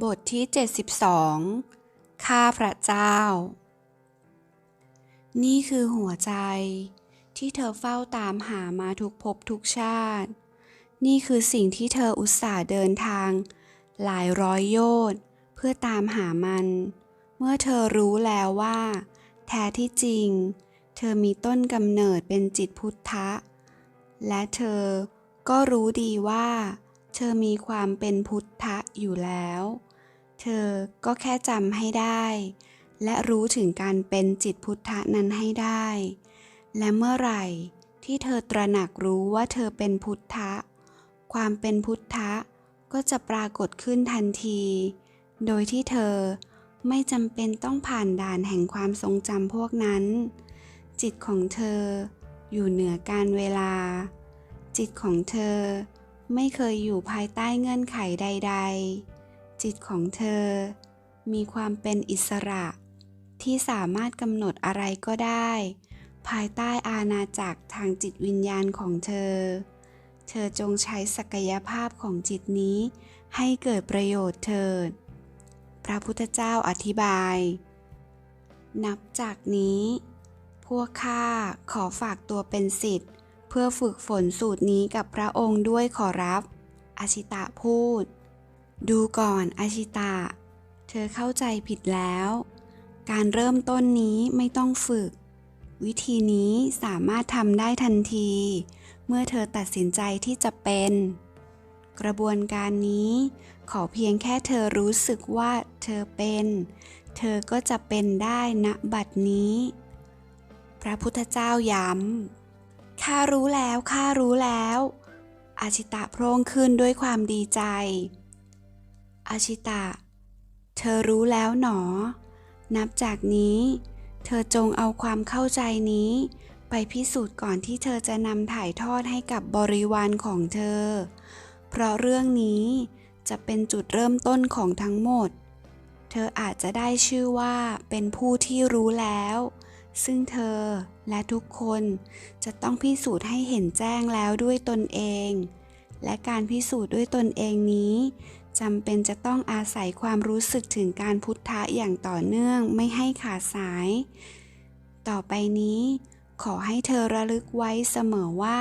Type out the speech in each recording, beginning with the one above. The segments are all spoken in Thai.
บทที่ 72 ข้าพระเจ้า นี่คือหัวใจที่เธอเฝ้าตามหามาทุกภพทุกชาติ นี่คือสิ่งที่เธออุตส่าห์เดินทาง หลายร้อยโยชน์เพื่อตามหามัน เมื่อเธอรู้แล้วว่า แท้ที่จริง เธอมีต้นกำเนิดเป็นจิตพุทธะ และเธอก็รู้ดีว่าเเธอมีความเป็นพุทธะอยู่แล้ว เธอก็แค่จำให้ได้ และรู้ถึงการเป็นจิตพุทธะนั้นให้ได้ และเมื่อไหร่ที่เธอตระหนักรู้ว่าเธอเป็นพุทธะ ความเป็นพุทธะก็จะปรากฏขึ้นทันที โดยที่เธอไม่จำเป็นต้องผ่านด่านแห่งความทรงจำพวกนั้น จิตของเธออยู่เหนือการเวลา จิตของเธอ ไม่เคยอยู่ภายใต้เงื่อนไขใด ๆ จิตของเธอ มีความเป็นอิสระ ที่สามารถกำหนดอะไรก็ได้ ภายใต้อาณาจักรทางจิตวิญญาณของเธอ เธอจงใช้ศักยภาพของจิตนี้ ให้เกิดประโยชน์เถิด พระพุทธเจ้าอธิบาย นับจากนี้ พวกข้าขอฝากตัวเป็นสิทธิ์ เพื่อฝึกฝนสูตรนี้กับพระองค์ด้วยขอรับอาชิตะพูด ดูก่อนอาชิตะ เธอเข้าใจผิดแล้ว การเริ่มต้นนี้ไม่ต้องฝึก วิธีนี้สามารถทำได้ทันที เมื่อเธอตัดสินใจที่จะเป็น กระบวนการนี้ ขอเพียงแค่เธอรู้สึกว่าเธอเป็น เธอก็จะเป็นได้ณบัดนี้ พระพุทธเจ้าย้ำ ข้ารู้แล้วข้ารู้แล้ว อาชิตะโพร่งขึ้นด้วยความดีใจ อาชิตะ เธอรู้แล้วหนอ นับจากนี้ เธอจงเอาความเข้าใจนี้ ไปพิสูจน์ก่อนที่เธอจะนำถ่ายทอดให้กับบริวารของเธอ เพราะเรื่องนี้จะเป็นจุดเริ่มต้นของทั้งหมด เธออาจจะได้ชื่อว่าเป็นผู้ที่รู้แล้ว ซึ่งเธอและทุกคนจะต้องพิสูจน์ให้เห็นแจ้งแล้วด้วยตนเอง และการพิสูจน์ด้วยตนเองนี้จำเป็นจะต้องอาศัยความรู้สึกถึงการพุทธะอย่างต่อเนื่องไม่ให้ขาดสาย ต่อไปนี้ ขอให้เธอระลึกไว้เสมอว่า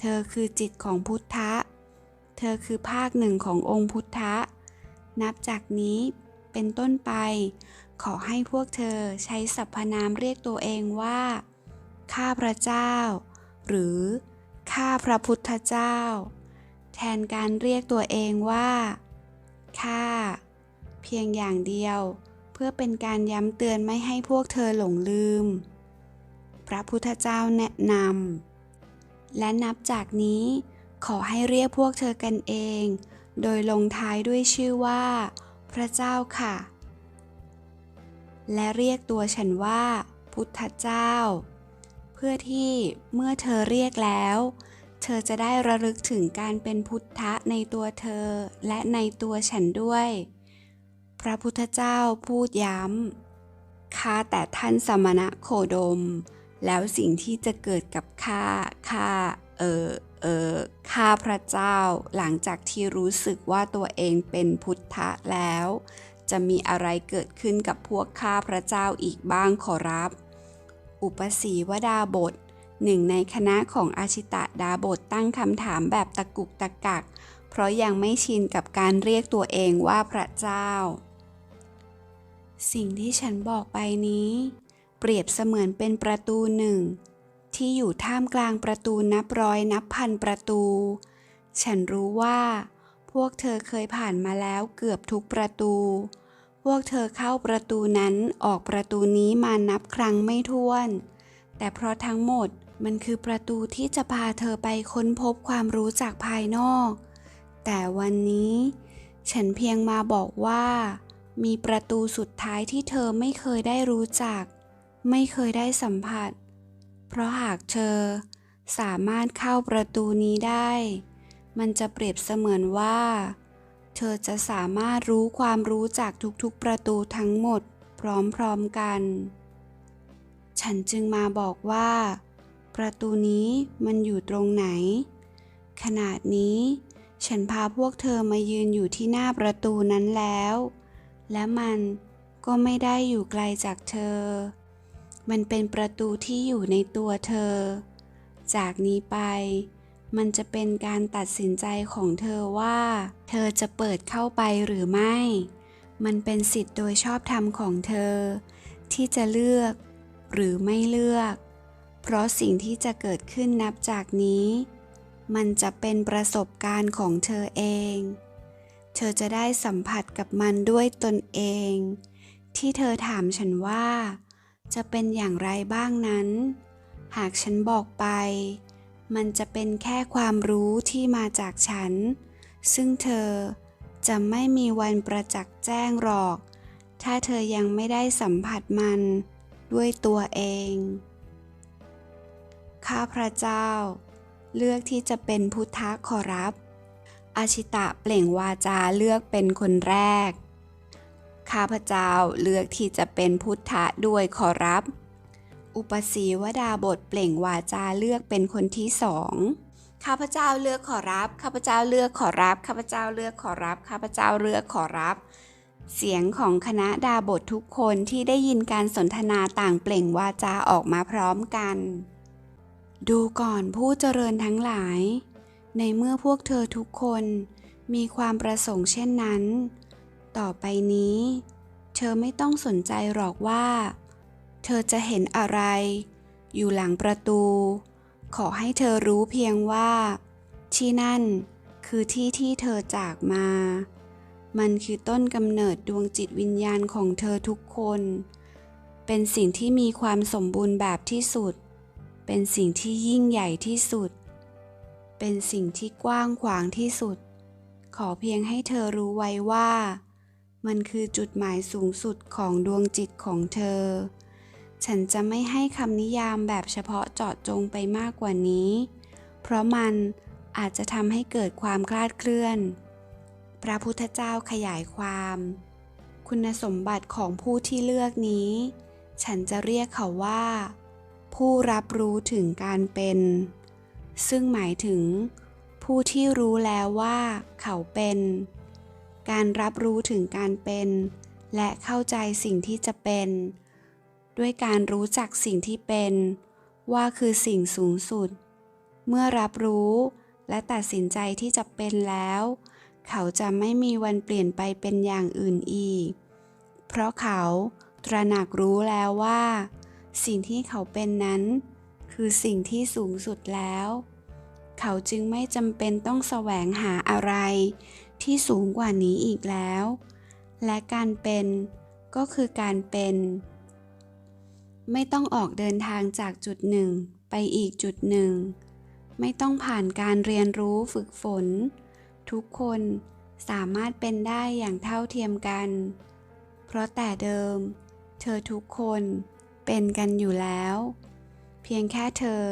เธอคือจิตของพุทธะ เธอคือภาคหนึ่งขององค์พุทธะ นับจากนี้เป็นต้นไป ขอให้พวกเธอใช้สรรพนามเรียกตัวเองว่า ข้าพระเจ้า หรือ ข้าพระพุทธเจ้า แทนการเรียกตัวเองว่า ข้า เพียงอย่างเดียว เพื่อเป็นการย้ำเตือนไม่ให้พวกเธอหลงลืม พระพุทธเจ้าแนะนำและนับจากนี้ขอให้เรียกพวกเธอกันเอง โดยลงท้ายด้วยชื่อว่า พระเจ้าค่ะ และเรียกตัวฉันว่า พุทธเจ้า เพื่อที่เมื่อเธอเรียกแล้ว เธอจะได้ระลึกถึงการเป็นพุทธะในตัวเธอและในตัวฉันด้วย พระพุทธเจ้าพูดย้ำข้าแต่ท่านสมณะโคดม แล้วสิ่งที่จะเกิดกับข้าข้าเออเออข้าพระเจ้าหลังจากที่รู้สึกว่าตัวเองเป็นพุทธะแล้ว จะมีอะไรเกิดขึ้นกับพวกข้าพระเจ้าอีกบ้างขอรับ อุปสีวดาบทหนึ่งในคณะของอาชิตะดาบทตั้งคำถามแบบตะกุกตะกัก เพราะยังไม่ชินกับการเรียกตัวเองว่าพระเจ้า สิ่งที่ฉันบอกไปนี้ เปรียบเสมือนเป็นประตูหนึ่ง ที่อยู่ท่ามกลางประตูนับร้อยนับพันประตู ฉันรู้ว่า พวกเธอเคยผ่านมาแล้วเกือบทุกประตู พวกเธอเข้าประตูนั้นออกประตูนี้มานับครั้งไม่ถ้วน แต่เพราะทั้งหมดมันคือประตูที่จะพาเธอไปค้นพบความรู้จากภายนอก แต่วันนี้ ฉันเพียงมาบอกว่า มีประตูสุดท้ายที่เธอไม่เคยได้รู้จัก ไม่เคยได้สัมผัส เพราะหากเธอสามารถเข้าประตูนี้ได้ มันจะเปรียบเสมือนว่า เธอจะสามารถรู้ความรู้จากทุกๆประตูทั้งหมดพร้อมๆกัน ฉันจึงมาบอกว่า ประตูนี้มันอยู่ตรงไหน ขนาดนี้ ฉันพาพวกเธอมายืนอยู่ที่หน้าประตูนั้นแล้ว และมันก็ไม่ได้อยู่ไกลจากเธอ มันเป็นประตูที่อยู่ในตัวเธอ จากนี้ไป มันจะเป็นการตัดสินใจของเธอว่า เธอจะเปิดเข้าไปหรือไม่ มันเป็นสิทธิ์โดยชอบธรรมของเธอ ที่จะเลือกหรือไม่เลือก เพราะสิ่งที่จะเกิดขึ้นนับจากนี้ มันจะเป็นประสบการณ์ของเธอเอง เธอจะได้สัมผัสกับมันด้วยตนเอง ที่เธอถามฉันว่า จะเป็นอย่างไรบ้างนั้น หากฉันบอกไป มันจะเป็นแค่ความรู้ที่มาจากฉัน ซึ่งเธอจะไม่มีวันประจักษ์แจ้งหรอก ถ้าเธอยังไม่ได้สัมผัสมันด้วยตัวเอง ข้าพระเจ้า เลือกที่จะเป็นพุทธะขอรับ อาชิตะเปล่งวาจาเลือกเป็นคนแรก ข้าพระเจ้าเลือกที่จะเป็นพุทธะด้วยขอรับ อุปสีวดาบทเปล่งวาจาเลือกเป็นคนที่สองข้าพเจ้าเลือกขอรับ ข้าพเจ้าเลือกขอรับ ข้าพเจ้าเลือกขอรับ ข้าพเจ้าเลือกขอรับ เสียงของคณะดาบททุกคนที่ได้ยินการสนทนาต่างเปล่งวาจาออกมาพร้อมกัน ดูก่อนผู้เจริญทั้งหลาย ในเมื่อพวกเธอทุกคนมีความประสงค์เช่นนั้น ต่อไปนี้ เธอไม่ต้องสนใจหรอกว่า เธอจะเห็นอะไร อยู่หลังประตู ขอให้เธอรู้เพียงว่า ที่นั่นคือที่ที่เธอจากมา มันคือต้นกำเนิดดวงจิตวิญญาณของเธอทุกคน เป็นสิ่งที่มีความสมบูรณ์แบบที่สุด เป็นสิ่งที่ยิ่งใหญ่ที่สุด เป็นสิ่งที่กว้างขวางที่สุด ขอเพียงให้เธอรู้ไว้ว่า มันคือจุดหมายสูงสุดของดวงจิตของเธอ ฉันจะไม่ให้คำนิยามแบบเฉพาะเจาะจงไปมากกว่านี้ เพราะมันอาจจะทำให้เกิดความคลาดเคลื่อน พระพุทธเจ้าขยายความ คุณสมบัติของผู้ที่เลือกนี้ ฉันจะเรียกเขาว่า ผู้รับรู้ถึงการเป็น ซึ่งหมายถึง ผู้ที่รู้แล้วว่าเขาเป็น การรับรู้ถึงการเป็น และเข้าใจสิ่งที่จะเป็น ด้วยการรู้จักสิ่งที่เป็น ว่าคือสิ่งสูงสุด เมื่อรับรู้และตัดสินใจที่จะเป็นแล้ว เขาจะไม่มีวันเปลี่ยนไปเป็นอย่างอื่นอีก เพราะเขาตระหนักรู้แล้วว่า สิ่งที่เขาเป็นนั้น คือสิ่งที่สูงสุดแล้ว เขาจึงไม่จำเป็นต้องแสวงหาอะไร ที่สูงกว่านี้อีกแล้ว และการเป็นก็คือการเป็น ไม่ต้องออกเดินทางจากจุดหนึ่งไปอีกจุดหนึ่ง ไม่ต้องผ่านการเรียนรู้ฝึกฝน ทุกคนสามารถเป็นได้อย่างเท่าเทียมกัน เพราะแต่เดิม เธอทุกคนเป็นกันอยู่แล้ว เพียงแค่เธอ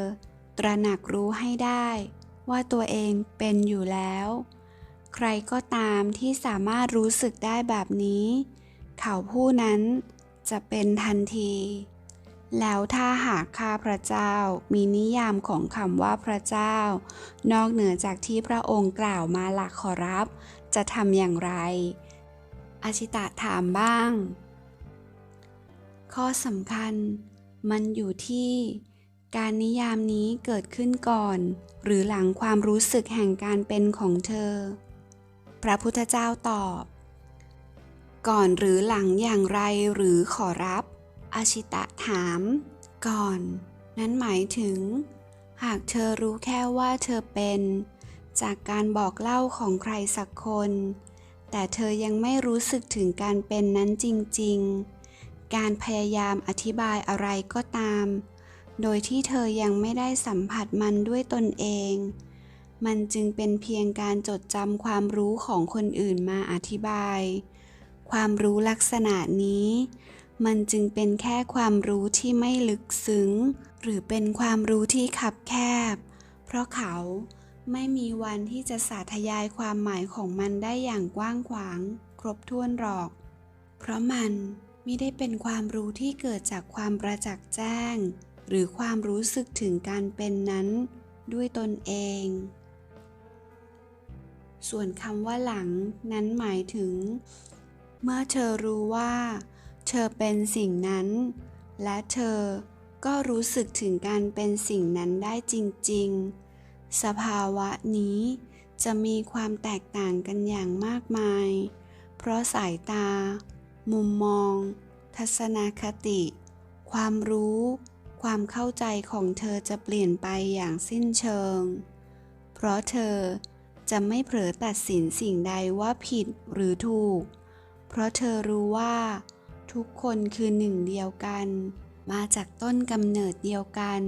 ตระหนักรู้ให้ได้ว่าตัวเองเป็นอยู่แล้ว ใครก็ตามที่สามารถรู้สึกได้แบบนี้ เขาผู้นั้นจะเป็นทันที แล้วถ้าหากข้าพระเจ้ามีนิยามของคำว่าพระเจ้า นอกเหนือจากที่พระองค์กล่าวมาหลักขอรับ จะทำอย่างไร อาชิตะถามบ้าง ข้อสำคัญ มันอยู่ที่ การนิยามนี้เกิดขึ้นก่อน หรือหลังความรู้สึกแห่งการเป็นของเธอ พระพุทธเจ้าตอบ ก่อนหรือหลังอย่างไรหรือขอรับ อาชิตะถาม ก่อน นั้นหมายถึง หากเธอรู้แค่ว่าเธอเป็น จากการบอกเล่าของใครสักคน แต่เธอยังไม่รู้สึกถึงการเป็นนั้นจริง ๆ การพยายามอธิบายอะไรก็ตาม โดยที่เธอยังไม่ได้สัมผัสมันด้วยตนเอง มันจึงเป็นเพียงการจดจำความรู้ของคนอื่นมาอธิบาย ความรู้ลักษณะนี้ มันจึงเป็นแค่ความรู้ที่ไม่ลึกซึ้ง หรือเป็นความรู้ที่ขับแคบ เพราะเขาไม่มีวันที่จะสาธยายความหมายของมันได้อย่างกว้างขวาง ครบถ้วนหรอก เพราะมันไม่ได้เป็นความรู้ที่เกิดจากความประจักษ์แจ้ง หรือความรู้สึกถึงการเป็นนั้น ด้วยตนเอง ส่วนคำว่าหลังนั้นหมายถึง เมื่อเธอรู้ว่า เธอเป็นสิ่งนั้น และเธอก็รู้สึกถึงการเป็นสิ่งนั้นได้จริง ๆ สภาวะนี้จะมีความแตกต่างกันอย่างมากมาย เพราะสายตา มุมมอง ทัศนคติ ความรู้ ความเข้าใจของเธอจะเปลี่ยนไปอย่างสิ้นเชิง เพราะเธอจะไม่เผลอตัดสินสิ่งใดว่าผิดหรือถูก เพราะเธอรู้ว่า ทุกคนคือหนึ่งเดียวกัน มาจากต้นกำเนิดเดียวกัน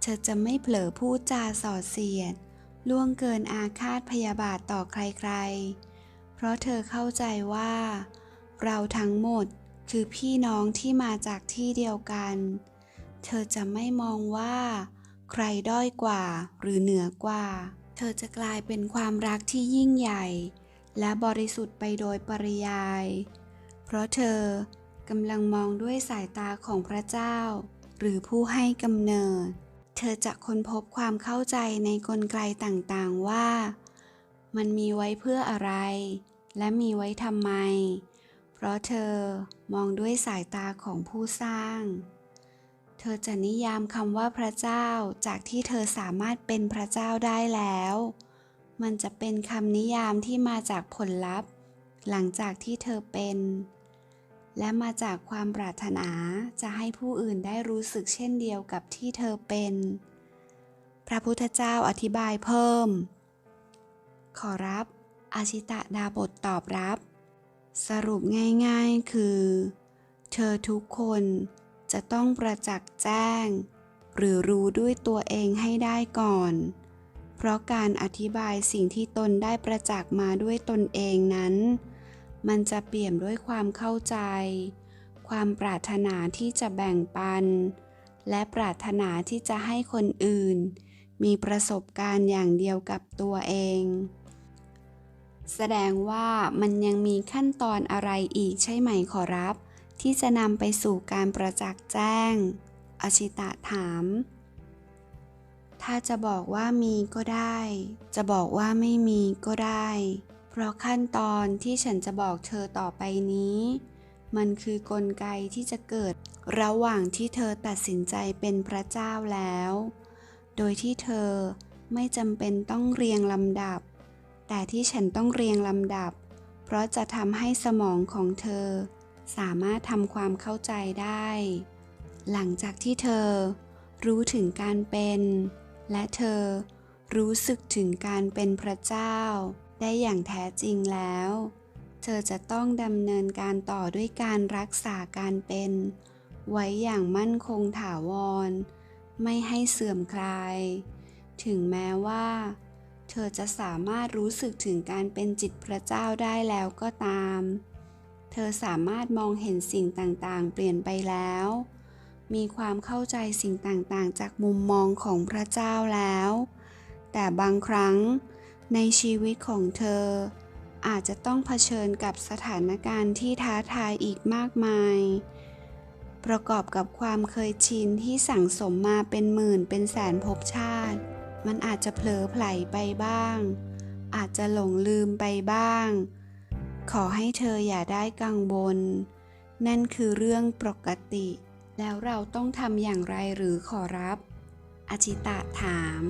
เธอจะไม่เผลอพูดจาส่อเสียด ล่วงเกินอาฆาตพยาบาทต่อใครๆ เพราะเธอเข้าใจว่า เราทั้งหมดคือพี่น้องที่มาจากที่เดียวกัน เธอจะไม่มองว่า ใครด้อยกว่าหรือเหนือกว่า เธอจะกลายเป็นความรักที่ยิ่งใหญ่ และบริสุทธิ์ไปโดยปริยาย เพราะเธอกำลังมองด้วยสายตาของพระเจ้า หรือผู้ให้กำเนิด เธอจะค้นพบความเข้าใจในกลไกต่างๆว่า มันมีไว้เพื่ออะไร และมีไว้ทำไม เพราะเธอมองด้วยสายตาของผู้สร้างเธอจะนิยามคำว่าพระเจ้าจากที่เธอสามารถเป็นพระเจ้าได้แล้ว มันจะเป็นคำนิยามที่มาจากผลลัพธ์ หลังจากที่เธอเป็น และมาจากความปรารถนาจะให้ผู้อื่นได้รู้สึกเช่นเดียวกับที่เธอเป็น พระพุทธเจ้าอธิบายเพิ่ม ขอรับ อาชิตะดาบทตอบรับ สรุปง่ายๆคือ เธอทุกคนจะต้องประจักษ์แจ้ง หรือรู้ด้วยตัวเองให้ได้ก่อน เพราะการอธิบายสิ่งที่ตนได้ประจักษ์มาด้วยตนเองนั้น มันจะเปี่ยมด้วยความเข้าใจ ความปรารถนาที่จะแบ่งปัน และปรารถนาที่จะให้คนอื่น มีประสบการณ์อย่างเดียวกับตัวเอง แสดงว่ามันยังมีขั้นตอนอะไรอีกใช่ไหมขอรับ ที่จะนำไปสู่การประจักษ์แจ้ง อชิตะถาม ถ้าจะบอกว่ามีก็ได้ จะบอกว่าไม่มีก็ได้ ราะขั้นตอนที่ฉันจะบอกเธอต่อไปนี้ มันคือกลไกที่จะเกิดระหว่างที่เธอตัดสินใจเป็นพระเจ้าแล้ว โดยที่เธอไม่จำเป็นต้องเรียงลำดับ แต่ที่ฉันต้องเรียงลำดับ เพราะจะทำให้สมองของเธอ สามารถทำความเข้าใจได้ หลังจากที่เธอรู้ถึงการเป็น และเธอรู้สึกถึงการเป็นพระเจ้า ได้อย่างแท้จริงแล้ว เธอจะต้องดำเนินการต่อด้วยการรักษาการเป็น ไว้อย่างมั่นคงถาวร ไม่ให้เสื่อมคลาย ถึงแม้ว่า เธอจะสามารถรู้สึกถึงการเป็นจิตพระเจ้าได้แล้วก็ตาม เธอสามารถมองเห็นสิ่งต่างๆ เปลี่ยนไปแล้ว มีความเข้าใจสิ่งต่างๆ จากมุมมองของพระเจ้าแล้ว แต่บางครั้ง ในชีวิตของเธอ อาจจะต้องเผชิญกับสถานการณ์ที่ท้าทายอีกมากมาย ประกอบกับความเคยชินที่สั่งสมมาเป็นหมื่นเป็นแสนภพชาติ มันอาจจะเผลอไผลไปบ้าง อาจจะหลงลืมไปบ้าง ขอให้เธออย่าได้กังวล นั่นคือเรื่องปกติ แล้วเราต้องทำอย่างไรหรือขอรับ อจิตะถาม